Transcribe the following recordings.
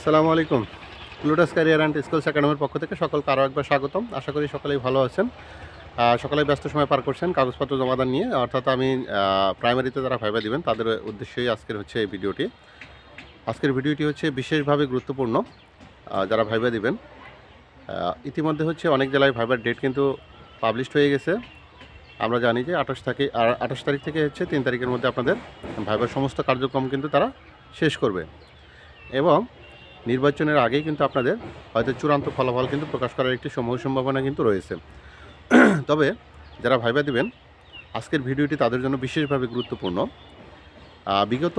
আসসালামু আলাইকুম। লুটাস career and schools একাডেমির পক্ষ থেকে সকলকে আরও একবার স্বাগতম। আশা করি সকলেই ভালো আছেন। সকালে ব্যস্ত সময় পার করছেন, কাগজপত্র জমাদান নিয়ে। অর্থাৎ আমি প্রাইমারিতে যারা ভাইবা দিবেন, তাদের উদ্দেশ্যেই আজকের হচ্ছে এই ভিডিওটি। আজকের ভিডিওটি হচ্ছে বিশেষভাবে গুরুত্বপূর্ণ যারা ভাইবা দিবেন। ইতিমধ্যে হচ্ছে অনেক জেলায় ভাইবার ডেট কিন্তু পাবলিশড হয়ে গেছে। আমরা জানি যে আঠাশ থেকে আঠাশ তারিখ থেকে হচ্ছে তিন তারিখের মধ্যে আপনাদের ভাইবার সমস্ত কার্যক্রম কিন্তু তারা শেষ করবে। এবং নির্বাচনের আগেই কিন্তু আপনাদের হয়তো চূড়ান্ত ফলাফল কিন্তু প্রকাশ করার একটি সময় সম্ভাবনা কিন্তু রয়েছে। তবে যারা ভাইবা দিবেন, আজকের ভিডিওটি তাদের জন্য বিশেষভাবে গুরুত্বপূর্ণ। বিগত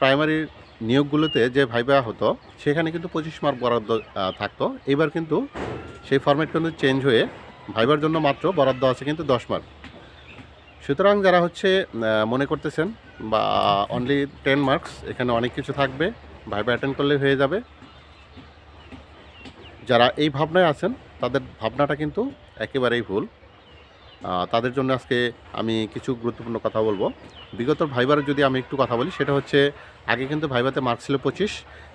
প্রাইমারি নিয়োগগুলোতে যে ভাইবা হতো, সেখানে কিন্তু পঁচিশ মার্ক বরাদ্দ থাকতো। এবার কিন্তু সেই ফর্মেট কিন্তু চেঞ্জ হয়ে ভাইবার জন্য মাত্র বরাদ্দ আছে কিন্তু দশ মার্ক। সুতরাং যারা হচ্ছে মনে করতেছেন বা অনলি টেন মার্কস এখানে অনেক কিছু থাকবে। ভাইবা অ্যাটেন্ড করলে হয়ে যাবে। যারা এই ভাবনায় আছেন, তাদের ভাবনাটা কিন্তু একেবারেই ভুল। তাদের জন্য আজকে আমি কিছু গুরুত্বপূর্ণ কথা বলব। বিগত ভাইবার যদি আমি একটু কথা বলি, সেটা হচ্ছে আগে কিন্তু ভাইবাতে মার্কস ছিল পঁচিশ।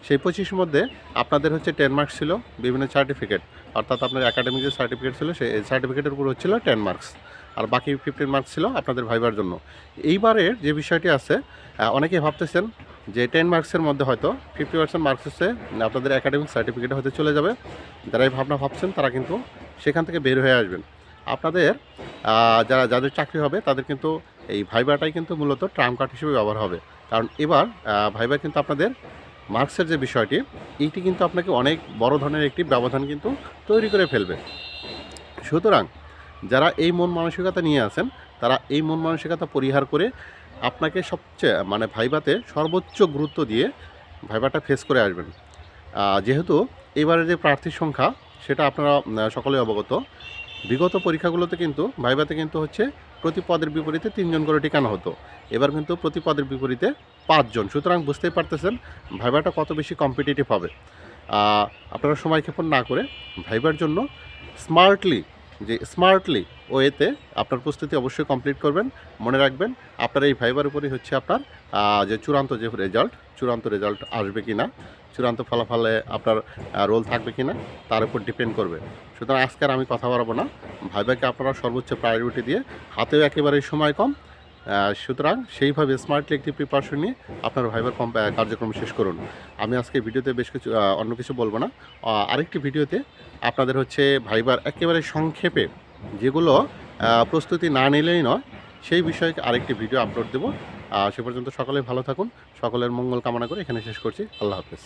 সেই পঁচিশের মধ্যে আপনাদের হচ্ছে টেন মার্কস ছিল, বিভিন্ন সার্টিফিকেট অর্থাৎ আপনার একাডেমিক যে সার্টিফিকেট ছিল, সেই সার্টিফিকেটের উপর হচ্ছিল টেন মার্কস আর বাকি ফিফটিন মার্কস ছিল আপনাদের ভাইবার জন্য। এইবারের যে বিষয়টি আছে আহ, অনেকেই ভাবতেছেন যে টেন মার্কসের মধ্যে হয়তো ফিফটি পার্সেন্ট মার্কস হচ্ছে আপনাদের একাডেমিক সার্টিফিকেট হতে চলে যাবে। যারা এই ভাবনা ভাবছেন তারা কিন্তু সেখান থেকে বের হয়ে আসবেন। আপনাদের যারা যাদের চাকরি হবে তাদের কিন্তু এই ভাইবাটাই কিন্তু মূলত ট্রাম কার্ড হিসেবে ব্যবহার হবে। কারণ এবার ভাইবা কিন্তু আপনাদের মার্কসের যে বিষয়টি এইটি কিন্তু আপনাকে অনেক বড় ধরনের একটি ব্যবধান কিন্তু তৈরি করে ফেলবে। সুতরাং যারা এই মন মানসিকতা নিয়ে আছেন, তারা এই মন মানসিকতা পরিহার করে আপনাকে সবচেয়ে মানে ভাইবাতে সর্বোচ্চ গুরুত্ব দিয়ে ভাইবাটা ফেস করে আসবেন। যেহেতু এবারে যে প্রার্থীর সংখ্যা, সেটা আপনারা সকলে অবগত। বিগত পরীক্ষাগুলোতে কিন্তু ভাইবাতে কিন্তু হচ্ছে প্রতি পদের বিপরীতে তিনজন করে টিকানো হতো। এবার কিন্তু প্রতি পদের বিপরীতে পাঁচজন। সুতরাং বুঝতেই পারতেছেন ভাইবাটা কত বেশি কম্পিটিটিভ হবে। আপনারা সময় ক্ষেপণ না করে ভাইবার জন্য স্মার্টলি যে স্মার্টলি ওয়েতে আপনার প্রস্তুতি অবশ্যই কমপ্লিট করবেন, মনে রাখবেন আপনার এই ভাইবার উপরেই হচ্ছে আপনার যে চূড়ান্ত যে রেজাল্ট চূড়ান্ত রেজাল্ট আসবে কি না চূড়ান্ত ফলাফলে আপনার রোল থাকবে কি না তার উপর ডিপেন্ড করবে। সুতরাং আজকে আমি কথা বাড়াবো না। ভাইবাকে আপনারা সর্বোচ্চ প্রায়োরিটি দিয়ে, হাতেও একেবারেই সময় কম সুতরাং সেইভাবে স্মার্টলি একটি প্রিপারেশন নিয়ে আপনার ভাইবার কার্যক্রম শেষ করুন। আমি আজকে ভিডিওতে বেশ কিছু অন্য কিছু বলব না। আরেকটি ভিডিওতে আপনাদের হচ্ছে ভাইবার একেবারে সংক্ষেপে যেগুলো প্রস্তুতি না নিলেই নয়, সেই বিষয়ে আরেকটি ভিডিও আপলোড দেবো। সে পর্যন্ত সকলে ভালো থাকুন। সকলের মঙ্গল কামনা করে এখানে শেষ করছি। আল্লাহ হাফেজ।